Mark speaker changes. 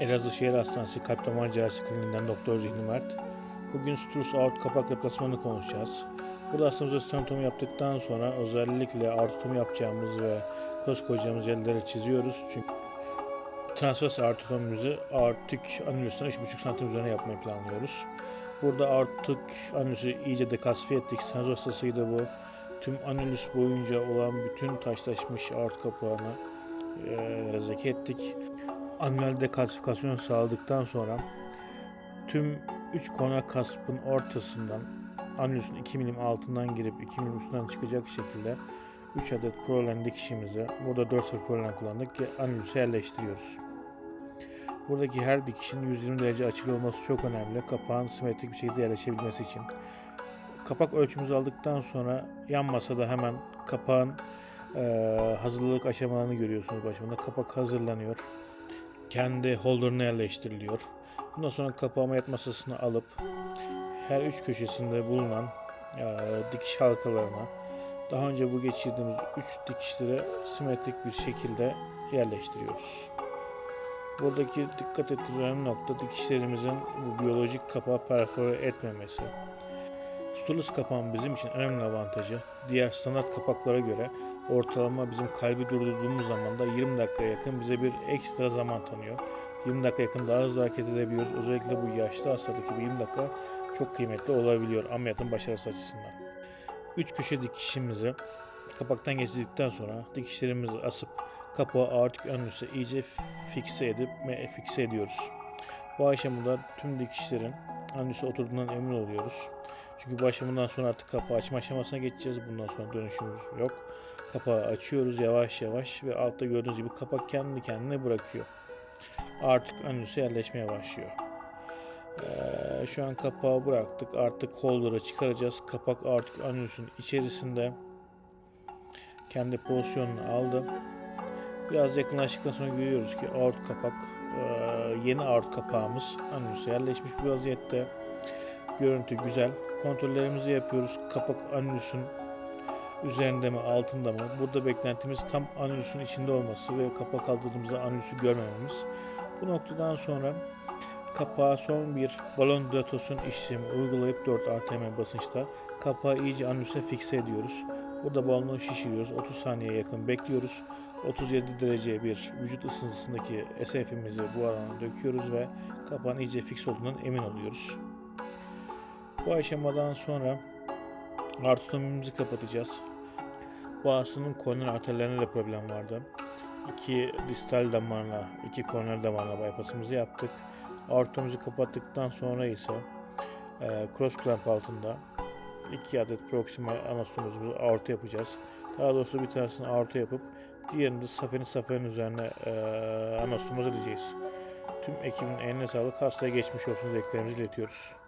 Speaker 1: Elazığ Şehir Hastanesi Kalp Damar Cerrahisi Kliniğinden Doktor Zihni Mert. Bugün Strus aort kapak replasmanını konuşacağız. Burada hastamıza stenotomi yaptıktan sonra özellikle aortotomi yapacağımız ve cross koyacağımız yerleri çiziyoruz. Çünkü transvers aortotomimizi aortik anülüsten 3,5 santim üzerine yapmayı planlıyoruz. Burada aortik anülüsü iyice dekasifiye ettik. Stenoz hastasıydı bu. Tüm anülüs boyunca olan bütün taşlaşmış aort kapağını e, rezeke ettik anüel dekalsifikasyon sağladıktan sonra tüm 3 kona kaspın ortasından anüsün 2 milim altından girip 2 milim üstünden çıkacak şekilde 3 adet prolen dikişimizi burada 4 sıfır prolen kullandık ki anüsü yerleştiriyoruz. Buradaki her dikişin 120 derece açılı olması çok önemli. Kapağın simetrik bir şekilde yerleşebilmesi için. Kapak ölçümüzü aldıktan sonra yan masada hemen kapağın eee hazırlık aşamalarını görüyorsunuz başımda. Kapak hazırlanıyor kendi holder'ına yerleştiriliyor. Bundan sonra kapağıma yat masasını alıp her üç köşesinde bulunan e, dikiş halkalarına daha önce bu geçirdiğimiz üç dikişleri simetrik bir şekilde yerleştiriyoruz. Buradaki dikkat ettiğimiz nokta dikişlerimizin bu biyolojik kapağı perfore etmemesi. Stulus kapağın bizim için önemli avantajı diğer standart kapaklara göre ortalama bizim kalbi durdurduğumuz zaman da 20 dakikaya yakın bize bir ekstra zaman tanıyor. 20 dakika yakın daha hızlı hareket edebiliyoruz. Özellikle bu yaşlı hastadaki bu 20 dakika çok kıymetli olabiliyor ameliyatın başarısı açısından. 3 köşe dikişimizi kapaktan geçirdikten sonra dikişlerimizi asıp kapağı aortik önlüse iyice fikse edip fikse ediyoruz. Bu aşamada tüm dikişlerin anüse oturduğundan emin oluyoruz. Çünkü bu sonra artık kapağı açma aşamasına geçeceğiz. Bundan sonra dönüşümüz yok. Kapağı açıyoruz yavaş yavaş ve altta gördüğünüz gibi kapak kendi kendine bırakıyor. Artık anüse yerleşmeye başlıyor. Ee, şu an kapağı bıraktık. Artık holder'ı çıkaracağız. Kapak artık anüsün içerisinde kendi pozisyonunu aldı. Biraz yakınlaştıktan sonra görüyoruz ki aort kapak e, yeni aort kapağımız anüse yerleşmiş bir vaziyette. Görüntü güzel. Kontrollerimizi yapıyoruz. Kapak anüsün üzerinde mi altında mı? Burada beklentimiz tam anüsün içinde olması ve kapak aldığımızda anüsü görmememiz. Bu noktadan sonra kapağa son bir balon dilatasyon işlemi uygulayıp 4 atm basınçta kapağı iyice anüse fikse ediyoruz. Burada balonu şişiriyoruz. 30 saniyeye yakın bekliyoruz. 37 derece bir vücut ısısındaki SF'imizi bu alana döküyoruz ve kapağın iyice fix olduğundan emin oluyoruz. Bu aşamadan sonra artotomimizi kapatacağız. Bu hastanın koroner arterlerine de problem vardı. İki distal damarına, iki koroner damarına bypassımızı yaptık. Aortomuzu kapattıktan sonra ise e, cross clamp altında iki adet proksimal anastomozumuzu aorta yapacağız. Daha doğrusu bir tanesini aorta yapıp diğerini de safenin safenin üzerine e, anastomoz edeceğiz. Tüm ekibin eline sağlık. Hastaya geçmiş olsun dileklerimizi iletiyoruz.